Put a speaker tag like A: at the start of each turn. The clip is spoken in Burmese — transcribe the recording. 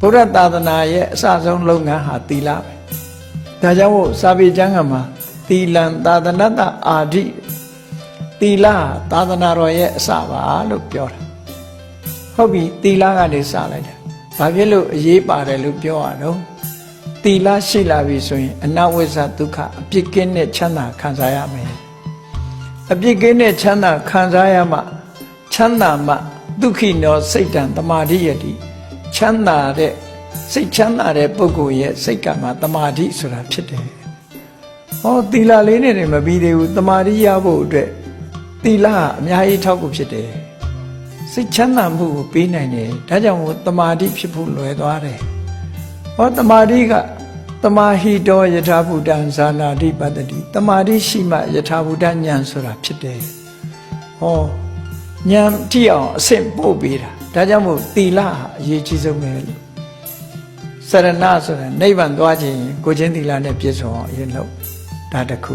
A: ဗုဒ္ဓသာသနာရဲ့အစဆုံးလုပ်ငန်းဟာသီလပဲဒါကြောင့်မို့စာပေကျမ်းကမှာသီလံသာသနတအာဓိသီလဟာသာသနာတော်ရဲ့အစပါလို့ပြောတာဟုတ်ပြီသီလကနေစလိုက်တယ်ဘာဖြစ်လို့အရေးပါတယ်လို့ပြောရတော့သီလရှိလာပြီဆိုရင်အနဝိဇ္ဇဒုက္ခအပြစ်ကင်းတဲ့ချမ်းသာခံစားရမယ်အပြစ်ကင်းတဲ့ချမ်းသာခံစားရမှချမ်းသာမှဒုက္ခိနောစိတ်တံတမာတိယတိ ချမ်းသာတဲ့စိတ်ချမ်းသာတဲ့ပုဂ္ဂိုလ်ရဲ့စိတ်ကမှတမာတိဆိုတာဖြစ်တယ်ဟောသီလလေးနဲ့နေမပြီးသေးဘူးတမာတိရဖို့အတွက်သီလကအများကြီးထောက်ကူဖြစ်တယ်စိတ်ချမ်းသာမှုကိုပေးနိုင်တယ်ဒါကြောင့်မို့တမာတိဖြစ်ဖို့လွယ်သွားတယ်ဟောတမာတိကတမာဟိတောယထာဘုဒ္ဓံဇာနာတိပတ္တိတမာတိရှိမှယထာဘုဒ္ဓဉာဏ်ဆိုတာဖြစ်တယ်ဟောဉာဏ်ကြည့်အောင်အဆင့်ပို့ပေးတာ ဒါကြောင့်မို့သီလဟာအရေးကြီးဆုံးပဲလို့စရဏဆိုတာနိဗ္ဗာန်သွားခြင်းကိုချင်းသီလနဲ့ပြည့်စုံအောင်အရင်လို့ဒါတစ်ခု